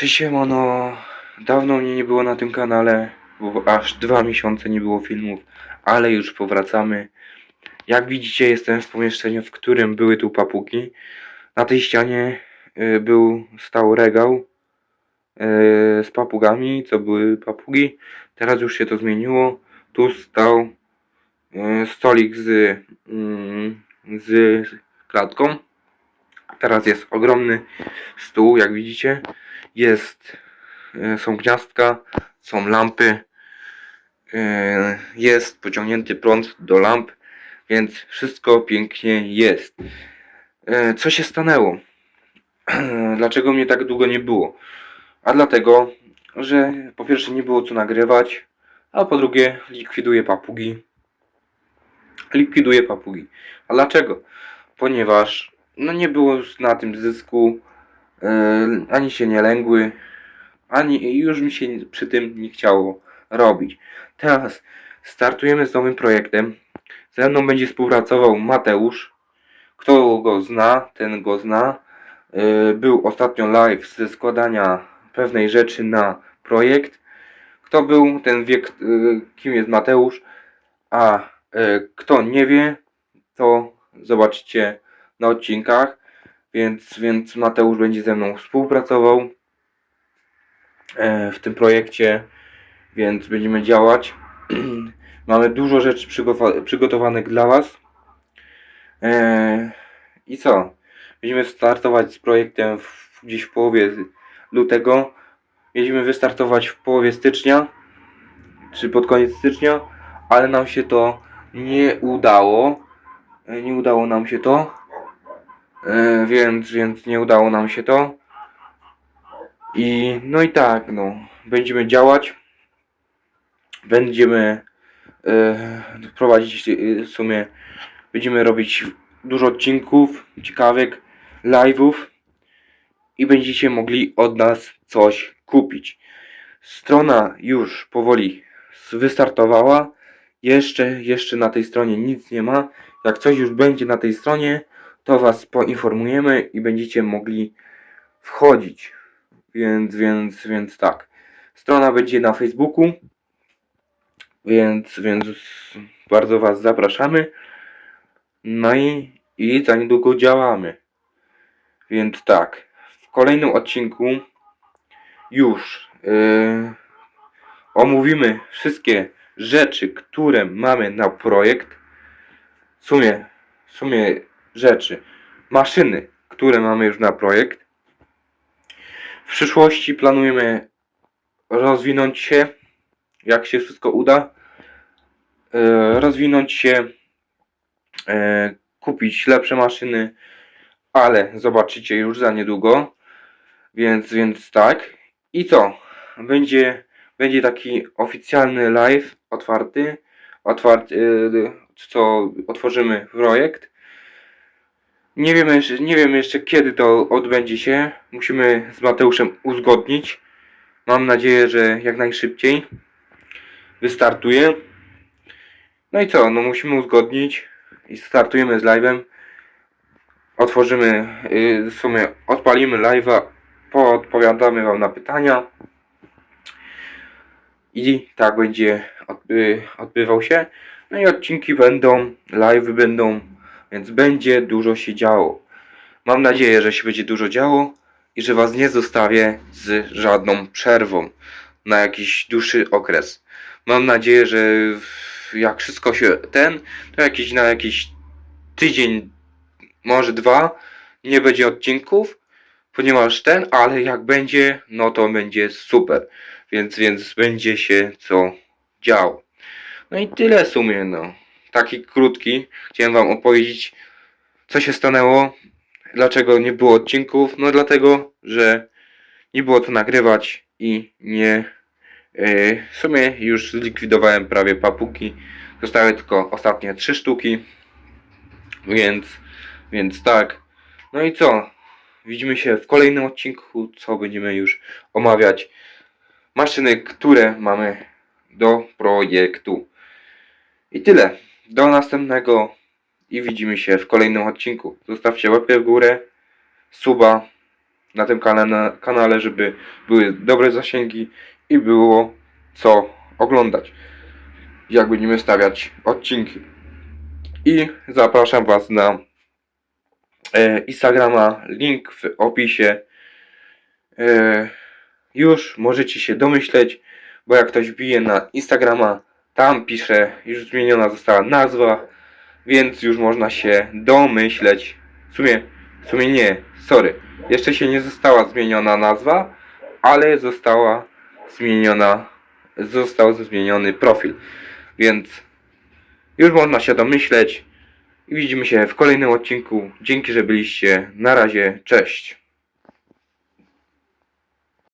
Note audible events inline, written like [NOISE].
Cześć siemano, dawno mnie nie było na tym kanale, bo aż dwa miesiące nie było filmów, ale już powracamy. Jak widzicie jestem w pomieszczeniu, w którym były tu papugi. Na tej ścianie y, był, stał regał y, z papugami, co były papugi. Teraz już się to zmieniło. Tu stał y, stolik z, mm, z klatką. Teraz jest ogromny stół, jak widzicie jest, e, są gniazdka, są lampy, e, jest pociągnięty prąd do lamp, więc wszystko pięknie jest. E, Co się stanęło? [CLEARS THROAT] Dlaczego mnie tak długo nie było? A dlatego, że po pierwsze nie było co nagrywać, a po drugie likwiduję papugi. Likwiduję papugi. A dlaczego? Ponieważ no nie było na tym zysku, ani się nie lęgły, ani już mi się przy tym nie chciało robić. Teraz startujemy z nowym projektem. Ze mną będzie współpracował Mateusz. Kto go zna, ten go zna. E, Był ostatnio live ze składania pewnej rzeczy na projekt. Kto był, ten wie, e, kim jest Mateusz. A e, kto nie wie, to zobaczycie na odcinkach. Więc, więc Mateusz będzie ze mną współpracował e, w tym projekcie, więc będziemy działać. [CLEARS THROAT] Mamy dużo rzeczy przygotowa- przygotowanych dla Was. E, I co? Będziemy startować z projektem w, gdzieś w połowie lutego. Mieliśmy wystartować w połowie stycznia, czy pod koniec stycznia, ale nam się to nie udało. E, Nie udało nam się to. E, więc, więc nie udało nam się to. I no i tak, no, będziemy działać. Będziemy e, prowadzić e, w sumie, będziemy robić dużo odcinków ciekawych, live'ów i będziecie mogli od nas coś kupić. Strona już powoli wystartowała. Jeszcze, jeszcze na tej stronie nic nie ma. Jak coś już będzie na tej stronie, to Was poinformujemy i będziecie mogli wchodzić. Więc, więc, więc tak. Strona będzie na Facebooku, więc, więc bardzo Was zapraszamy. No i, i za niedługo działamy. Więc tak, w kolejnym odcinku już yy, omówimy wszystkie rzeczy, które mamy na projekt. W sumie, w sumie rzeczy, maszyny, które mamy już na projekt. W przyszłości planujemy rozwinąć się, jak się wszystko uda. e, Rozwinąć się, e, kupić lepsze maszyny, ale zobaczycie już za niedługo. Więc, więc tak. I co? Będzie, będzie taki oficjalny live otwarty, otwarty, e, co otworzymy projekt. Nie wiem, jeszcze, nie wiem jeszcze kiedy to odbędzie się. Musimy z Mateuszem uzgodnić. Mam nadzieję, że jak najszybciej wystartuje. No i co? No musimy uzgodnić i startujemy z live'em. Otworzymy, yy, w sumie odpalimy live'a, poodpowiadamy wam na pytania. I tak będzie odby, odbywał się. No i odcinki będą, live'y będą, więc będzie dużo się działo. Mam nadzieję, że się będzie dużo działo i że Was nie zostawię z żadną przerwą na jakiś dłuższy okres. Mam nadzieję, że jak wszystko się ten, to jakiś na jakiś tydzień, może dwa, nie będzie odcinków, ponieważ ten, ale jak będzie, no to będzie super. Więc, więc będzie się co działo. No i tyle w sumie, no. Taki krótki. Chciałem Wam opowiedzieć, co się stanęło, dlaczego nie było odcinków. No dlatego, że nie było co nagrywać i nie. Yy, w sumie już zlikwidowałem prawie papugi. Zostały tylko ostatnie trzy sztuki. Więc, więc tak. No i co? Widzimy się w kolejnym odcinku, co będziemy już omawiać. Maszyny, które mamy do projektu. I tyle. Do następnego i widzimy się w kolejnym odcinku. Zostawcie łapkę w górę, suba na tym kanale, żeby były dobre zasięgi i było co oglądać, jak będziemy stawiać odcinki. I zapraszam Was na e, Instagrama, link w opisie. E, już możecie się domyśleć, bo jak ktoś wbije na Instagrama, tam pisze, już zmieniona została nazwa, więc już można się domyśleć. W sumie, w sumie nie, sorry. Jeszcze się nie została zmieniona nazwa, ale została zmieniona, został zmieniony profil. Więc już można się domyśleć. Widzimy się w kolejnym odcinku. Dzięki, że byliście. Na razie, cześć.